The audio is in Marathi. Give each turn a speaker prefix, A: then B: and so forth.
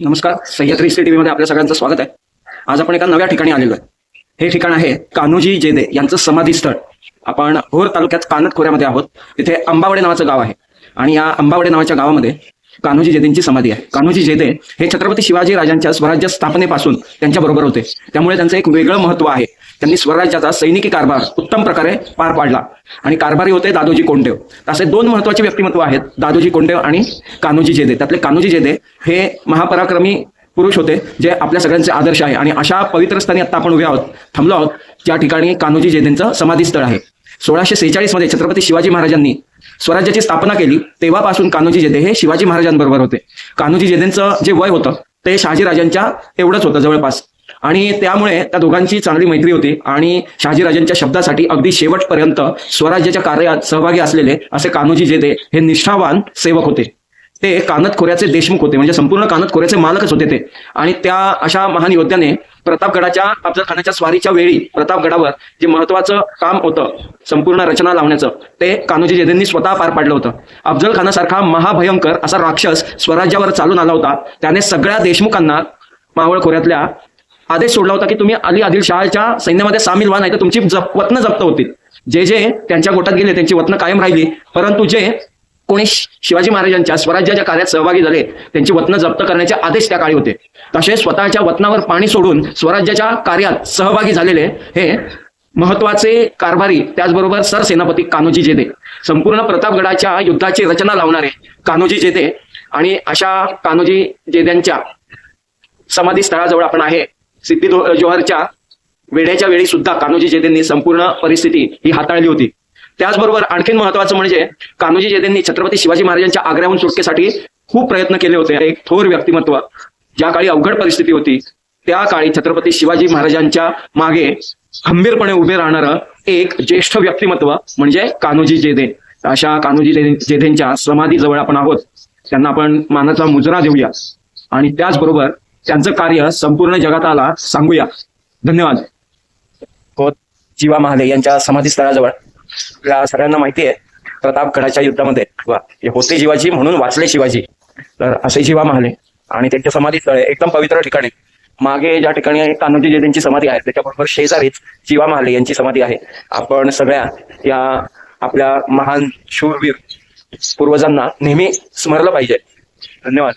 A: नमस्कार सह्याद्री सी टीव्हीमध्ये आपल्या सगळ्यांचं स्वागत आहे. आज आपण एका नव्या ठिकाणी आलेलो आहे. हे ठिकाण आहे कान्होजी जेदे यांचं समाधी स्थळ. आपण भोर तालुक्यात कानत खोऱ्यामध्ये आहोत. तिथे अंबावडे नावाचं गाव आहे. आणि या अंबावडे नावाच्या गावामध्ये कान्होजी जेदेंची समाधी आहे. कान्होजी जेदे हे छत्रपती शिवाजी राजांच्या स्वराज्य स्थापनेपासून त्यांच्या बरोबर होते. त्यामुळे त्यांचं एक वेगळं महत्त्व आहे. त्यांनी स्वराज्याचा सैनिकी कारभार उत्तम प्रकारे पार पाडला. आणि कारभारी होते दादोजी कोंडदेव. असे दोन महत्त्वाचे व्यक्तिमत्व आहेत दादोजी कोंडदेव आणि कान्होजी जेदे. त्यातले कान्होजी जेदे हे महापराक्रमी पुरुष होते जे आपल्या सगळ्यांचे आदर्श आहे. आणि अशा पवित्र स्थानी आता आपण उभे आहोत थांबलो आहोत. ज्या ठिकाणी कान्होजी जेदेंचं समाधी स्थळ आहे. सोळाशे सेहेचाळीसमध्ये छत्रपती शिवाजी महाराजांनी स्वराज्याची स्थापना केली तेव्हापासून कान्होजी जेदे हे शिवाजी महाराजांबरोबर होते. कान्होजी जेदेंचं जे वय होतं ते शहाजीराजांच्या एवढंच होतं जवळपास. आणि त्यामुळे त्या दोघांची चांगली मैत्री होती आणि शहाजीराजांच्या शब्दासाठी अगदी शेवटपर्यंत स्वराज्याच्या कार्यात सहभागी असलेले असे कान्होजी जेदे हे निष्ठावान सेवक होते. ते कानत खोऱ्याचे देशमुख होते. म्हणजे संपूर्ण कानत खोऱ्याचे मालकच होते ते. आणि त्या अशा महान योद्ध्याने प्रतापगडाच्या अफजल खानाच्या स्वारीच्या वेळी प्रतापगडावर जे महत्वाचं काम होतं संपूर्ण रचना लावण्याचं ते कान्होजी जेदेंनी स्वतः पार पाडलं होतं. अफजल खानासारखा महाभयंकर असा राक्षस स्वराज्यावर चालून आला होता. त्याने सगळ्या देशमुखांना मावळ खोऱ्यातल्या आदेश सोडला होता की तुम्ही अली आदिल शहाच्या सैन्यामध्ये सामील व्हा नाही तर तुमची जप वतनं जप्त होतील. जे जे त्यांच्या गोटात गेले त्यांची वतनं कायम राहिली परंतु जे कोणी शिवाजी महाराजांच्या स्वराज्याच्या कार्यात सहभागी झाले त्यांची वतनं जप्त करण्याचे आदेश त्या काळी होते. तसे स्वतःच्या वतनावर पाणी सोडून स्वराज्याच्या कार्यात सहभागी झालेले हे महत्त्वाचे कारभारी त्याचबरोबर सरसेनापती कान्होजी जेते संपूर्ण प्रतापगडाच्या युद्धाची रचना लावणारे कान्होजी जेते आणि अशा कान्होजी जेद्यांच्या समाधी स्थळाजवळ आपण आहे सिद्धी जोहरच्या वेड्याच्या वेळी सुद्धा कान्होजी जेतेंनी संपूर्ण परिस्थिती ही हाताळली होती. त्याचबरोबर आणखीन महत्वाचं म्हणजे कान्होजी जेदेंनी छत्रपती शिवाजी महाराजांच्या आग्र्याहून सुटकेसाठी खूप प्रयत्न केले होते. एक थोर व्यक्तिमत्व. ज्या काळी अवघड परिस्थिती होती त्या काळी छत्रपती शिवाजी महाराजांच्या मागे खंबीरपणे उभे राहणारं एक ज्येष्ठ व्यक्तिमत्व म्हणजे कान्होजी जेदे अशा कान्होजी जेधेंच्या समाधीजवळ आपण आहोत. त्यांना आपण मानाचा मुजरा देऊया. आणि त्याचबरोबर त्यांचं कार्य संपूर्ण जगाताला सांगूया. धन्यवाद. जीवा महाले यांच्या समाधीस्थळाजवळ. आपल्या सगळ्यांना माहिती आहे प्रतापगडाच्या युद्धामध्ये वा हे होते शिवाजी म्हणून वाचले शिवाजी. तर असे शिवा महाले आणि त्यांच्या समाधी स्थळ एकदम पवित्र ठिकाणी. मागे ज्या ठिकाणी कान्होजी त्यांची समाधी आहे त्याच्याबरोबर शेजारीच शिवा महाले यांची समाधी आहे. आपण सगळ्या या आपल्या महान शूरवीर पूर्वजांना नेहमी स्मरलं पाहिजे. धन्यवाद.